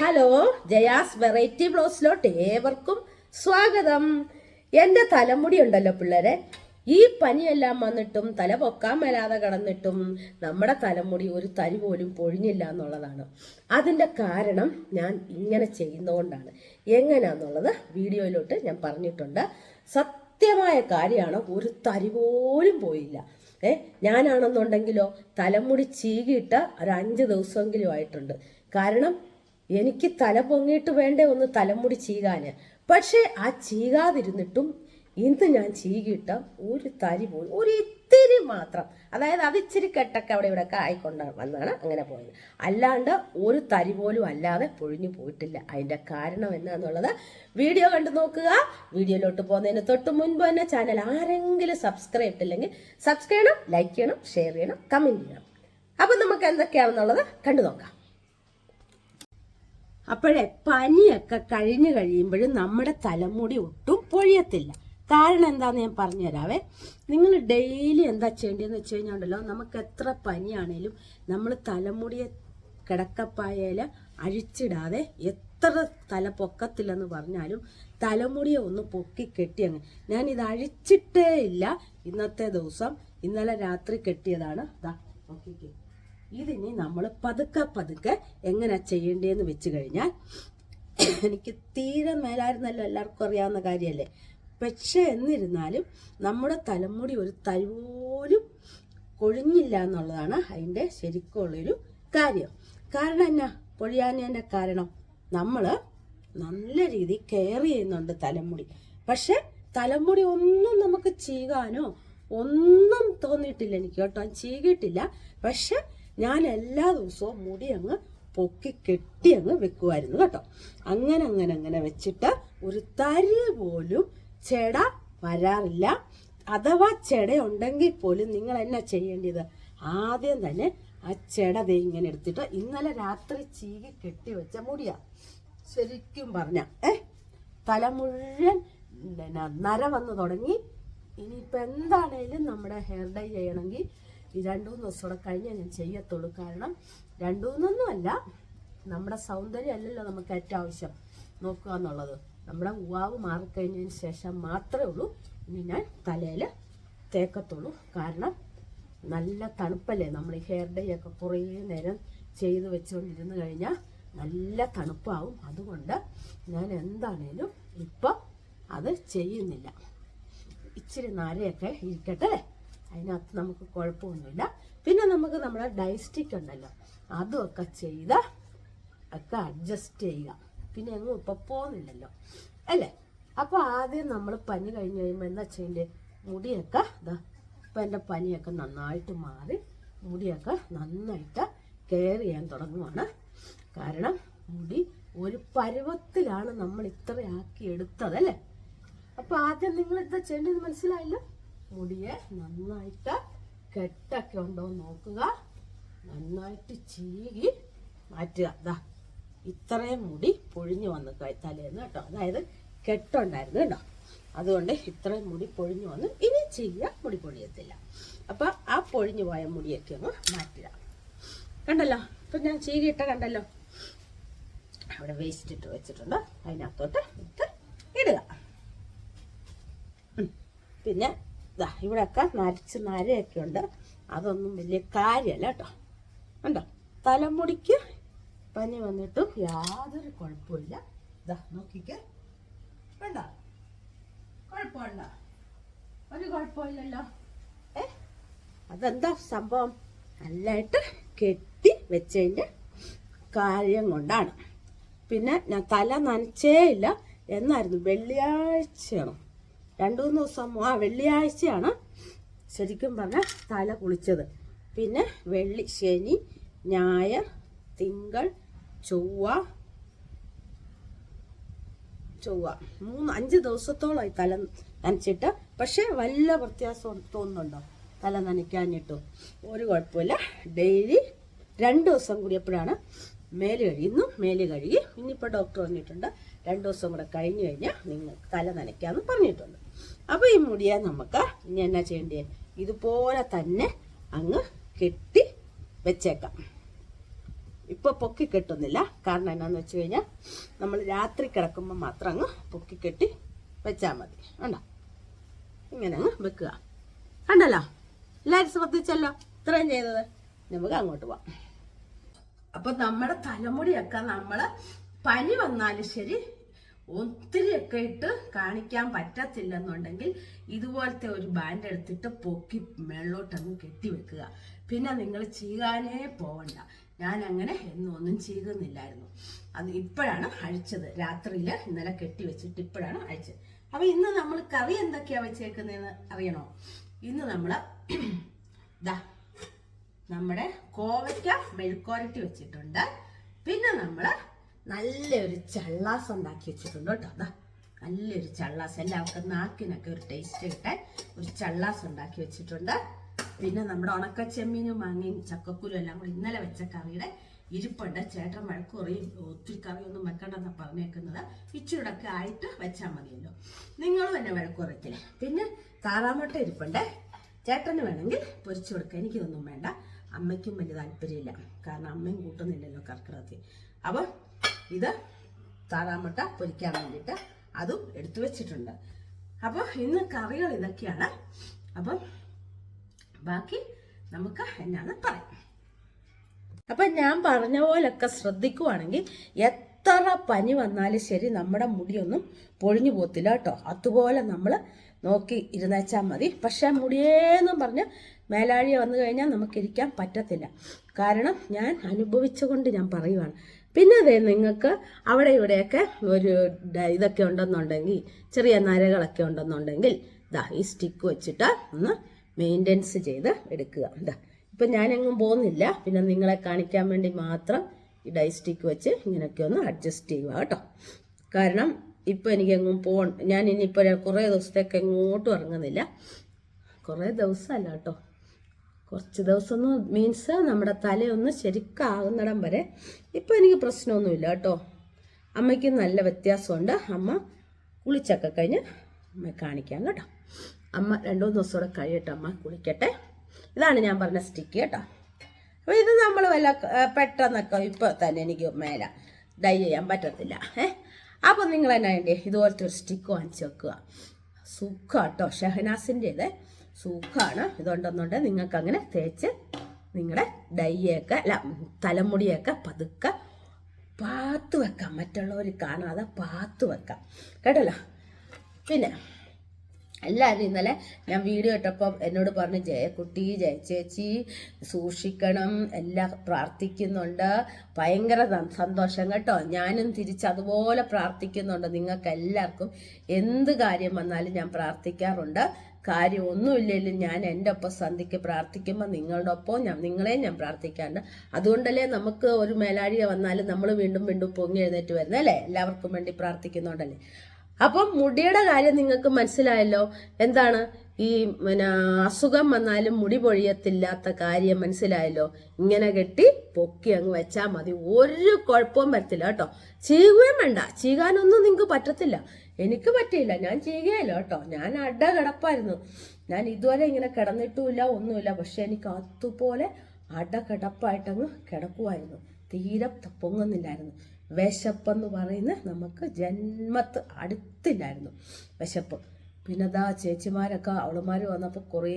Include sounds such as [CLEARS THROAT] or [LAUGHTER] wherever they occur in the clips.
Hello Jaya's variety ബ്ലോസിലോട്ട് ഏവർക്കും സ്വാഗതം. എന്റെ തലമുടി ഉണ്ടല്ലോ പിള്ളേരെ. ഈ പനിയെല്ലാം വന്നിട്ടും തല പൊക്കാൻ മേലാതെ കിടന്നിട്ടും നമ്മുടെ തലമുടി ഒരു തരി പോലും പൊഴിഞ്ഞില്ല എന്നുള്ളതാണ്. അതിന്റെ കാരണം ഞാൻ ഇങ്ങനെ ചെയ്യുന്നതുകൊണ്ടാണ്. എങ്ങനെയാന്നുള്ളത് വീഡിയോയിലോട്ട് ഞാൻ പറഞ്ഞിട്ടുണ്ട്. സത്യമായ കാര്യമാണ് ഒരു തരി പോലും പോയില്ല. ഏ ഞാനാണെന്നുണ്ടെങ്കിലോ തലമുടി ചീകിയിട്ട് ഒരു അഞ്ച് ദിവസമെങ്കിലും ആയിട്ടുണ്ട്. കാരണം എനിക്ക് തല പൊങ്ങിയിട്ട് വേണ്ടേ ഒന്ന് തലമുടി ചീകാന്. പക്ഷേ ആ ചീകാതിരുന്നിട്ടും ഇന്ന് ഞാൻ ചീകിയിട്ട ഒരു തരി പോയി ഒരു ഇത്തിരി മാത്രം അതായത് അത് ഇച്ചിരി കെട്ടൊക്കെ അവിടെ ഇവിടെ ഒക്കെ ആയിക്കൊണ്ട് വന്നാണ് അങ്ങനെ പോയത്. അല്ലാണ്ട് ഒരു തരി പോലും അല്ലാതെ പൊഴിഞ്ഞു പോയിട്ടില്ല. അതിന്റെ കാരണം എന്നാന്നുള്ളത് വീഡിയോ കണ്ടു നോക്കുക. വീഡിയോയിലോട്ട് പോകുന്നതിന് തൊട്ട് മുൻപ് തന്നെ ചാനൽ ആരെങ്കിലും സബ്സ്ക്രൈബ് ഇട്ടില്ലെങ്കിൽ സബ്സ്ക്രൈബ് ചെയ്യണം ലൈക്ക് ചെയ്യണം ഷെയർ ചെയ്യണം കമന്റ് ചെയ്യണം. അപ്പം നമുക്ക് എന്തൊക്കെയാണെന്നുള്ളത് കണ്ടു നോക്കാം. അപ്പോഴേ പനിയൊക്കെ കഴിഞ്ഞു കഴിയുമ്പോഴും നമ്മുടെ തലമുടി ഒട്ടും പൊഴിയത്തില്ല. കാരണം എന്താന്ന് ഞാൻ പറഞ്ഞുതരാവേ. നിങ്ങൾ ഡെയിലി എന്താ ചെയ്യേണ്ടതെന്ന് വെച്ച് കഴിഞ്ഞാണ്ടല്ലോ നമുക്ക് എത്ര പനിയാണേലും നമ്മൾ തലമുടിയെ കിടക്കപ്പായയിൽ അഴിച്ചിടാതെ എത്ര തല പൊക്കത്തില്ലെന്ന് പറഞ്ഞാലും തലമുടിയെ ഒന്ന് പൊക്കി കെട്ടി അങ്ങ് ഞാൻ ഇത് അഴിച്ചിട്ടേ ഇല്ല ഇന്നത്തെ ദിവസം ഇന്നലെ രാത്രി കെട്ടിയതാണ്. ദാ നോക്കിക്കേ ഇതിനി നമ്മൾ പതുക്കെ പതുക്കെ എങ്ങനെ ചെയ്യേണ്ടതെന്ന് വെച്ച് കഴിഞ്ഞാൽ എനിക്ക് തീരെ മേലായിരുന്നല്ലോ എല്ലാവർക്കും അറിയാവുന്ന കാര്യമല്ലേ പക്ഷേ എന്നിരുന്നാലും നമ്മുടെ തലമുടി ഒരു തരി പോലും കൊഴിഞ്ഞില്ല എന്നുള്ളതാണ് അതിന്റെ ശരിക്കുള്ളൊരു കാര്യം. കാരണം എന്നാ? പൊഴിയാനേന്റെ കാരണം നമ്മൾ നല്ല രീതിയിൽ കെയർ ചെയ്യുന്നുണ്ട് തലമുടി. പക്ഷെ തലമുടി ഒന്നും നമുക്ക് ചീകാനോ ഒന്നും തോന്നിയിട്ടില്ല എനിക്ക് കേട്ടോ. ചീകിയിട്ടില്ല. പക്ഷെ ഞാൻ എല്ലാ ദിവസവും മുടി അങ്ങ് പൊക്കി കെട്ടി അങ്ങ് വെക്കുമായിരുന്നു കേട്ടോ. അങ്ങനെ അങ്ങനെ അങ്ങനെ വെച്ചിട്ട് ഒരു തരി പോലും ചെട വരാറില്ല. അഥവാ ചെട ഉണ്ടെങ്കിൽ പോലും നിങ്ങൾ എന്നാ ചെയ്യേണ്ടത്? ആദ്യം തന്നെ ആ ചെട ദേ ഇങ്ങനെ എടുത്തിട്ട് ഇന്നലെ രാത്രി ചീകി കെട്ടി വെച്ച മുടിയാ. ശരിക്കും പറഞ്ഞ ഏ? തല മുഴുവൻ നര വന്നു തുടങ്ങി. ഇനിയിപ്പോൾ എന്താണേലും നമ്മുടെ ഹെയർ ഡൈ ചെയ്യണമെങ്കിൽ ഈ രണ്ടു മൂന്ന് ദിവസം കൂടെ കഴിഞ്ഞേ ഞാൻ ചെയ്യത്തുള്ളൂ. കാരണം രണ്ടു മൂന്നൊന്നുമല്ല നമ്മുടെ സൗന്ദര്യം അല്ലല്ലോ നമുക്ക് ഏറ്റവും ആവശ്യം. നോക്കുക എന്നുള്ളത്. നമ്മുടെ ഉവാവ് മാറിക്കഴിഞ്ഞതിന് ശേഷം മാത്രമേ ഉള്ളൂ. ഇനി ഞാൻ തലയിൽ തേക്കത്തുള്ളൂ. കാരണം നല്ല തണുപ്പല്ലേ? നമ്മൾ ഈ ഹെയർ ഡേ ഒക്കെ കുറേ നേരം ചെയ്ത് വെച്ചുകൊണ്ടിരുന്ന് കഴിഞ്ഞാൽ നല്ല തണുപ്പാവും. അതുകൊണ്ട് ഞാൻ എന്താണേലും ഇപ്പം അത് ചെയ്യുന്നില്ല. ഇച്ചിരി നാരയൊക്കെ ഇരിക്കട്ടെ. അതിനകത്ത് നമുക്ക് കുഴപ്പമൊന്നുമില്ല. പിന്നെ നമുക്ക് നമ്മുടെ ഡൈസ്റ്റിക് ഉണ്ടല്ലോ അതുമൊക്കെ ചെയ്ത് ഒക്കെ അഡ്ജസ്റ്റ് ചെയ്യുക. പിന്നെ എങ്ങും ഇപ്പം പോകുന്നില്ലല്ലോ അല്ലേ? അപ്പോൾ ആദ്യം നമ്മൾ പനി കഴിഞ്ഞ് കഴിയുമ്പോൾ എന്താ ചെയ്യേണ്ടത് മുടിയൊക്കെ ഇതാ ഇപ്പം എന്റെ പനിയൊക്കെ നന്നായിട്ട് മാറി മുടിയൊക്കെ നന്നായിട്ട് കെയർ ചെയ്യാൻ തുടങ്ങുവാണ്. കാരണം മുടി ഒരു പരുവത്തിലാണ് നമ്മൾ ഇത്രയാക്കി എടുത്തതല്ലേ അപ്പോൾ ആദ്യം നിങ്ങൾ എന്താ ചെയ്യേണ്ടത് മനസ്സിലായല്ലോ? മുടിയെ നന്നായിട്ട് കെട്ടൊക്കെ ഉണ്ടോ നോക്കുക. നന്നായിട്ട് ചീകി മാറ്റുക. അതാ ഇത്രയും മുടി പൊഴിഞ്ഞു വന്ന് തലേന്ന് കേട്ടോ. അതായത് കെട്ടുണ്ടായിരുന്നു കേട്ടോ. അതുകൊണ്ട് ഇത്രയും മുടി പൊഴിഞ്ഞു വന്ന്. ഇനി ചെയ്യുക മുടി പൊഴിയത്തില്ല. അപ്പൊ ആ പൊഴിഞ്ഞു പോയ മുടിയൊക്കെ ഒന്ന് മാറ്റുക. കണ്ടല്ലോ? ഇപ്പൊ ഞാൻ ചീകിയിട്ട കണ്ടല്ലോ? അവിടെ വേസ്റ്റ് ഇട്ട് വെച്ചിട്ടുണ്ട്. അതിനകത്തോട്ട് ഇട്ട് ഇടുക. പിന്നെ ഇതാ ഇവിടെയൊക്കെ നരച്ച് നരയൊക്കെ ഉണ്ട് അതൊന്നും വലിയ കാര്യമല്ല കേട്ടോ. കണ്ടോ? തലമുടിക്ക് പനി വന്നിട്ടും യാതൊരു കുഴപ്പമില്ല ഇതാ നോക്കിക്കേ. വേണ്ട കുഴപ്പമുണ്ട? ഒരു കുഴപ്പമില്ലല്ലോ ഏ? അതെന്താ സംഭവം? നല്ലതായിട്ട് കെട്ടി വെച്ചതിന്റെ കാര്യം കൊണ്ടാണ്. പിന്നെ ഞാൻ തല നനച്ചേ ഇല്ല എന്നായിരുന്നു? വെള്ളിയാഴ്ചയാണ്? രണ്ടു മൂന്ന് ദിവസം ആ വെള്ളിയാഴ്ചയാണ് ശരിക്കും പറഞ്ഞാൽ തല കുളിച്ചത്. പിന്നെ വെള്ളി ശനി ഞായർ തിങ്കൾ ചൊവ്വ ചൊവ്വ. മൂന്ന് അഞ്ച് ദിവസത്തോളമായി തല നനച്ചിട്ട്. പക്ഷേ വല്ല വ്യത്യാസം തോന്നുന്നുണ്ടോ? തല നനയ്ക്കാനിട്ടു ഒരു കുഴപ്പമില്ല. ഡെയിലി രണ്ട് ദിവസം കൂടിയപ്പോഴാണ് മേൽ കഴുകി. ഇന്നും മേൽ കഴുകി. ഇനിയിപ്പോൾ ഡോക്ടർ പറഞ്ഞിട്ടുണ്ട് രണ്ട് ദിവസം കൂടെ കഴിഞ്ഞ് കഴിഞ്ഞാൽ നിങ്ങൾ തല നനയ്ക്കാമെന്ന് പറഞ്ഞിട്ടുണ്ട്. അപ്പോൾ ഈ മുടിയെ നമുക്ക് ഇനി എന്നാ ചെയ്യേണ്ടത് ഇതുപോലെ തന്നെ അങ്ങ് കെട്ടി വെച്ചേക്കാം. ഇപ്പോൾ പൊക്കി കെട്ടുന്നില്ല. കാരണം എന്നാന്ന് വെച്ച് കഴിഞ്ഞാൽ നമ്മൾ രാത്രി കിടക്കുമ്പോൾ മാത്രം അങ്ങ് പൊക്കി കെട്ടി വെച്ചാൽ മതി. കണ്ടോ? ഇങ്ങനെ അങ്ങ് വെക്കുക. കണ്ടല്ലോ? എല്ലാവരും ശ്രദ്ധിച്ചല്ലോ? ഇത്രയും ചെയ്തത്. നമുക്ക് അങ്ങോട്ട് പോവാം. അപ്പൊ നമ്മുടെ തലമുടിയൊക്കെ നമ്മൾ പനി വന്നാലും ശരി ഒത്തിരിയൊക്കെ ഇട്ട് കാണിക്കാൻ പറ്റത്തില്ലെന്നുണ്ടെങ്കിൽ ഇതുപോലത്തെ ഒരു ബാൻഡ് എടുത്തിട്ട് പൊക്കി മേളിലോട്ടങ്ങ് കെട്ടി വെക്കുക. പിന്നെ നിങ്ങൾ ചെയ്യാനേ പോവണ്ട. ഞാൻ അങ്ങനെ എന്നും ഒന്നും ചെയ്യുന്നില്ലായിരുന്നു അത് ഇപ്പോഴാണ് അഴിച്ചത്. രാത്രിയിൽ ഇന്നലെ കെട്ടി വെച്ചിട്ട് ഇപ്പോഴാണ് അഴിച്ചത്. അപ്പൊ ഇന്ന് നമ്മൾ കറി എന്തൊക്കെയാ വെച്ചേക്കുന്നതെന്ന് അറിയണോ? ഇന്ന് നമ്മൾ [CLEARS THROAT] ദാ നമ്മുടെ കോവയ്ക്ക മെഴുക്കോരട്ടി വെച്ചിട്ടുണ്ട്. പിന്നെ നമ്മൾ നല്ലൊരു ചള്ളാസ് ഉണ്ടാക്കി വെച്ചിട്ടുണ്ട് കേട്ടോ. അതാ നല്ലൊരു ചള്ളാസ്. എല്ലാവർക്കും നാക്കിനൊക്കെ ഒരു ടേസ്റ്റ് കിട്ടാൻ ഒരു ചള്ളാസ് ഉണ്ടാക്കി വെച്ചിട്ടുണ്ട്. പിന്നെ നമ്മുടെ ഉണക്ക ചെമ്മീനും മാങ്ങയും ചക്കക്കുരും എല്ലാം കൂടി ഇന്നലെ വെച്ച കറിയുടെ ഇരിപ്പുണ്ട്. ചേട്ടൻ വഴക്കുറയും ഒത്തിരി കറിയൊന്നും വെക്കണ്ടെന്ന് പറഞ്ഞേക്കുന്നത്. ഇച്ചിരിയൊക്കെ ആയിട്ട് വെച്ചാൽ മതിയല്ലോ. നിങ്ങളും എന്നെ വഴക്കുറയ്ക്കില്ലേ പിന്നെ താറാമുട്ട ഇരിപ്പുണ്ട്. ചേട്ടന് വേണമെങ്കിൽ പൊരിച്ചു കൊടുക്കുക എനിക്കിതൊന്നും വേണ്ട. അമ്മയ്ക്കും വലിയ താല്പര്യമില്ല. കാരണം അമ്മയും കൂട്ടുന്നില്ലല്ലോ കർക്കിടകത്തിൽ. അപ്പം ഇത് താറാമുട്ട പൊരിക്കാൻ വേണ്ടിയിട്ട് അതും എടുത്തു വെച്ചിട്ടുണ്ട്. അപ്പോൾ ഇന്ന് കറികൾ ഇതൊക്കെയാണ്. അപ്പം ബാക്കി നമുക്ക് എന്നാണ് പറയാം. അപ്പൊ ഞാൻ പറഞ്ഞ പോലൊക്കെ ശ്രദ്ധിക്കുവാണെങ്കിൽ എത്ര പനി വന്നാലും ശരി നമ്മുടെ മുടിയൊന്നും പൊഴിഞ്ഞു പോത്തില്ല കേട്ടോ. അതുപോലെ നമ്മൾ നോക്കി ഇരുന്നേച്ചാൽ മതി. പക്ഷേ മുടിയേന്നും പറഞ്ഞ് മേലാഴിയ വന്നു കഴിഞ്ഞാൽ നമുക്കിരിക്കാൻ പറ്റത്തില്ല. കാരണം ഞാൻ അനുഭവിച്ചുകൊണ്ട് ഞാൻ പറയുവാണ്. പിന്നെ അതെ നിങ്ങൾക്ക് അവിടെ ഇവിടെയൊക്കെ ഒരു ഇതൊക്കെ ഉണ്ടെന്നുണ്ടെങ്കിൽ ചെറിയ നരകളൊക്കെ ഉണ്ടെന്നുണ്ടെങ്കിൽ ഇതാ ഈ സ്റ്റിക്ക് വെച്ചിട്ട് ഒന്ന് മെയിന്റെനൻസ് ചെയ്ത് എടുക്കുക. ഇതാ ഇപ്പം ഞാനെങ്ങും പോകുന്നില്ല. പിന്നെ നിങ്ങളെ കാണിക്കാൻ വേണ്ടി മാത്രം ഈ ഡൈ സ്റ്റിക്ക് വെച്ച് ഇങ്ങനെയൊക്കെ ഒന്ന് അഡ്ജസ്റ്റ് ചെയ്യുക കേട്ടോ. കാരണം ഇപ്പം എനിക്കെങ്ങും പോകണം ഞാൻ ഇനിയിപ്പോൾ കുറേ ദിവസത്തേക്ക് എങ്ങോട്ടും ഇറങ്ങുന്നില്ല. കുറേ ദിവസമല്ല കേട്ടോ. കുറച്ച് ദിവസം മീൻസ് നമ്മുടെ തലയൊന്ന് ശരിക്കാകുന്നിടം വരെ ഇപ്പം എനിക്ക് പ്രശ്നമൊന്നുമില്ല കേട്ടോ. അമ്മയ്ക്ക് നല്ല വ്യത്യാസമുണ്ട്. അമ്മ കുളിച്ചൊക്കെ കഴിഞ്ഞ് അമ്മ കാണിക്കാം കേട്ടോ. അമ്മ രണ്ടു മൂന്ന് ദിവസം കൂടെ കഴിയട്ടെ അമ്മ കുളിക്കട്ടെ. ഇതാണ് ഞാൻ പറഞ്ഞ സ്റ്റിക്ക് കേട്ടോ. അപ്പോൾ ഇത് നമ്മൾ വല്ല പെട്ടെന്നൊക്കെ ഇപ്പോൾ തന്നെ എനിക്ക് മേല ഡൈ ചെയ്യാൻ പറ്റത്തില്ല. ഏ? അപ്പോൾ നിങ്ങൾ എന്നാ വേണ്ടി ഇതുപോലത്തെ ഒരു സ്റ്റിക്ക് വാങ്ങിച്ച് വെക്കുക. സുഖം കേട്ടോ ഷഹനാസിന്റെ ഇത് ഇതുകൊണ്ടൊന്നുകൊണ്ട് നിങ്ങൾക്ക് അങ്ങനെ തേച്ച് നിങ്ങളുടെ ഡൈയൊക്കെ അല്ല തലമുടിയൊക്കെ പതുക്കെ പാത്ത് വെക്കാം. മറ്റുള്ളവർ കാണാതെ പാത്ത് വെക്കാം. കേട്ടല്ലോ? പിന്നെ എല്ലാവരും ഇന്നലെ ഞാൻ വീഡിയോ ഇട്ടപ്പോൾ എന്നോട് പറഞ്ഞു ജയക്കുട്ടി ജയച്ചേച്ചി സൂക്ഷിക്കണം എല്ലാം പ്രാർത്ഥിക്കുന്നുണ്ട്. ഭയങ്കര സന്തോഷം കേട്ടോ. ഞാനും തിരിച്ച് അതുപോലെ പ്രാർത്ഥിക്കുന്നുണ്ട്. നിങ്ങൾക്ക് എല്ലാവർക്കും എന്ത് കാര്യം വന്നാലും ഞാൻ പ്രാർത്ഥിക്കാറുണ്ട്. കാര്യം ഒന്നുമില്ലെങ്കിലും ഞാൻ എന്റെ ഒപ്പം സന്ധിക്ക് പ്രാർത്ഥിക്കുമ്പോൾ നിങ്ങളുടെ ഒപ്പം ഞാൻ നിങ്ങളെയും ഞാൻ പ്രാർത്ഥിക്കാറുണ്ട്. അതുകൊണ്ടല്ലേ നമുക്ക് ഒരു മേലാഴിക വന്നാലും നമ്മൾ വീണ്ടും വീണ്ടും പൊങ്ങി എഴുന്നേറ്റ് വരുന്നത് അല്ലേ? എല്ലാവർക്കും വേണ്ടി പ്രാർത്ഥിക്കുന്നുണ്ടല്ലേ. അപ്പം മുടിയുടെ കാര്യം നിങ്ങൾക്ക് മനസ്സിലായല്ലോ. എന്താണ്? ഈ പിന്നെ അസുഖം വന്നാലും മുടി പൊഴിയത്തില്ലാത്ത കാര്യം മനസ്സിലായല്ലോ. ഇങ്ങനെ കെട്ടി പൊക്കി അങ്ങ് വെച്ചാൽ മതി. ഒരു കുഴപ്പവും വരത്തില്ല കേട്ടോ. ചീകുകയും വേണ്ട. ചീകാനൊന്നും നിങ്ങൾക്ക് പറ്റത്തില്ല. എനിക്ക് പറ്റിയില്ല. ഞാൻ ചെയ്യുകയല്ലോ കേട്ടോ. ഞാൻ അട കിടപ്പായിരുന്നു. ഞാൻ ഇതുവരെ ഇങ്ങനെ കിടന്നിട്ടുമില്ല ഒന്നുമില്ല. പക്ഷെ എനിക്ക് അതുപോലെ അട കിടപ്പായിട്ടങ്ങ് കിടക്കുമായിരുന്നു തീരെ പൊങ്ങുന്നില്ലായിരുന്നു. വിശപ്പെന്ന് പറയുന്നത് നമുക്ക് ജന്മത്ത് അടുത്തില്ലായിരുന്നു വിശപ്പ്. പിന്നെ ചേച്ചിമാരൊക്കെ അവളുമാർ വന്നപ്പോൾ കുറേ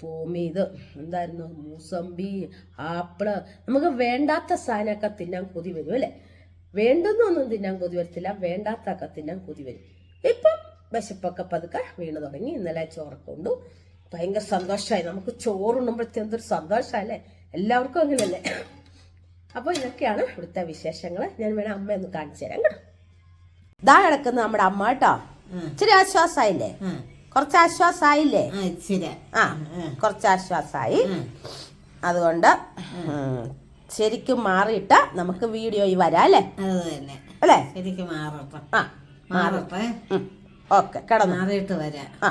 പോമി ഇത് എന്തായിരുന്നു? മൂസമ്പി ആപ്പിൾ നമുക്ക് വേണ്ടാത്ത സാധനമൊക്കെ തിന്നാൻ കൊതി വരും അല്ലേ? വേണ്ടുന്നൊന്നും തിന്നാൻ കൊതി വരത്തില്ല വേണ്ടാത്തൊക്കെ തിന്നാൻ കൊതി വരും. ഇപ്പം വിശപ്പൊക്കെ പതുക്കെ വീണ് തുടങ്ങി ഇന്നലെ ചോറൊക്കെ കൊണ്ടു ഭയങ്കര സന്തോഷമായി. നമുക്ക് ചോറുണ്ണുമ്പോഴത്തെ എന്തൊരു സന്തോഷമല്ലേ? എല്ലാവർക്കും അങ്ങനെയല്ലേ? അപ്പോൾ ഇതൊക്കെയാണ് ഇവിടുത്തെ വിശേഷങ്ങൾ. ഞാൻ വേണം അമ്മ ഒന്ന് കാണിച്ചു തരാം കേട്ടോ. ഇതാ കിടക്കുന്ന നമ്മുടെ അമ്മ കേട്ടോ. ഇച്ചിരി ആശ്വാസമായില്ലേ? കുറച്ച് ആശ്വാസമായില്ലേ ആ കുറച്ച് ആശ്വാസമായി അതുകൊണ്ട് ശരിക്കും മാറിയിട്ട നമുക്ക് വീഡിയോയിൽ വരാം അല്ലേ? തന്നെ അല്ലേ? ശരിക്കും മാറട്ടെ. ആ മാറട്ടെ. ഓക്കെ കിടന്നു. മാറിയിട്ട് വരാം. ആ.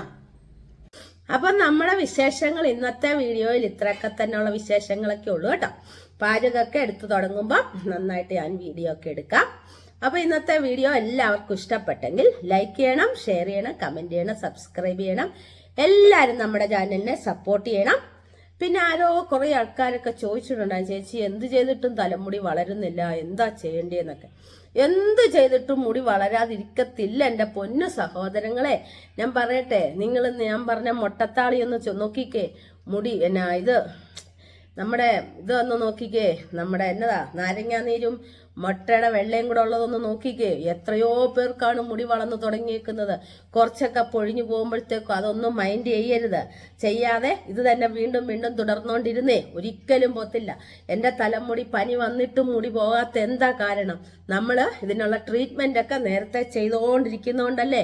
അപ്പം നമ്മുടെ വിശേഷങ്ങൾ ഇന്നത്തെ വീഡിയോയിൽ ഇത്രയൊക്കെ തന്നെയുള്ള വിശേഷങ്ങളൊക്കെ ഉള്ളൂ കേട്ടോ. പാചകമൊക്കെ എടുത്തു തുടങ്ങുമ്പോൾ നന്നായിട്ട് ഞാൻ വീഡിയോ ഒക്കെ എടുക്കാം. അപ്പോൾ ഇന്നത്തെ വീഡിയോ എല്ലാവർക്കും ഇഷ്ടപ്പെട്ടെങ്കിൽ ലൈക്ക് ചെയ്യണം ഷെയർ ചെയ്യണം കമന്റ് ചെയ്യണം സബ്സ്ക്രൈബ് ചെയ്യണം. എല്ലാവരും നമ്മുടെ ചാനലിനെ സപ്പോർട്ട് ചെയ്യണം. പിന്നെ ആരോ കുറേ ആൾക്കാരൊക്കെ ചോദിച്ചിട്ടുണ്ടായി ചേച്ചി എന്ത് ചെയ്തിട്ടും തലമുടി വളരുന്നില്ല എന്താ ചെയ്യേണ്ടതെന്നൊക്കെ എന്ത് ചെയ്തിട്ടും മുടി വളരാതിരിക്കത്തില്ല എന്റെ പൊന്നു സഹോദരങ്ങളെ. ഞാൻ പറയട്ടെ നിങ്ങൾ ഞാൻ പറഞ്ഞ മൊട്ടത്താളി ഒന്ന് നോക്കിക്കേ. മുടി എന്നാ ഇത് നമ്മുടെ ഇത് ഒന്ന് നോക്കിക്കേ. നമ്മുടെ എന്നതാ? നാരങ്ങാ നീരും മുട്ടയുടെ വെള്ളയും കൂടെ ഉള്ളതൊന്ന് നോക്കിക്കേ. എത്രയോ പേർക്കാണ് മുടി വളർന്നു തുടങ്ങിയേക്കുന്നത്. കുറച്ചൊക്കെ പൊഴിഞ്ഞു പോകുമ്പോഴത്തേക്കും അതൊന്നും മൈൻഡ് ചെയ്യരുത്. ചെയ്യാതെ ഇത് തന്നെ വീണ്ടും വീണ്ടും തുടർന്നുകൊണ്ടിരുന്നേ ഒരിക്കലും പോത്തില്ല. എന്റെ തലമുടി പനി വന്നിട്ടും മുടി പോകാത്ത എന്താ കാരണം? നമ്മൾ ഇതിനുള്ള ട്രീറ്റ്മെന്റ് ഒക്കെ നേരത്തെ ചെയ്തുകൊണ്ടിരിക്കുന്നതുകൊണ്ടല്ലേ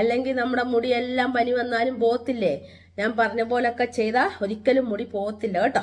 അല്ലെങ്കിൽ നമ്മുടെ മുടിയെല്ലാം പനി വന്നാലും പോത്തില്ലേ? ഞാൻ പറഞ്ഞ പോലൊക്കെ ചെയ്താൽ ഒരിക്കലും മുടി പോകത്തില്ല കേട്ടോ.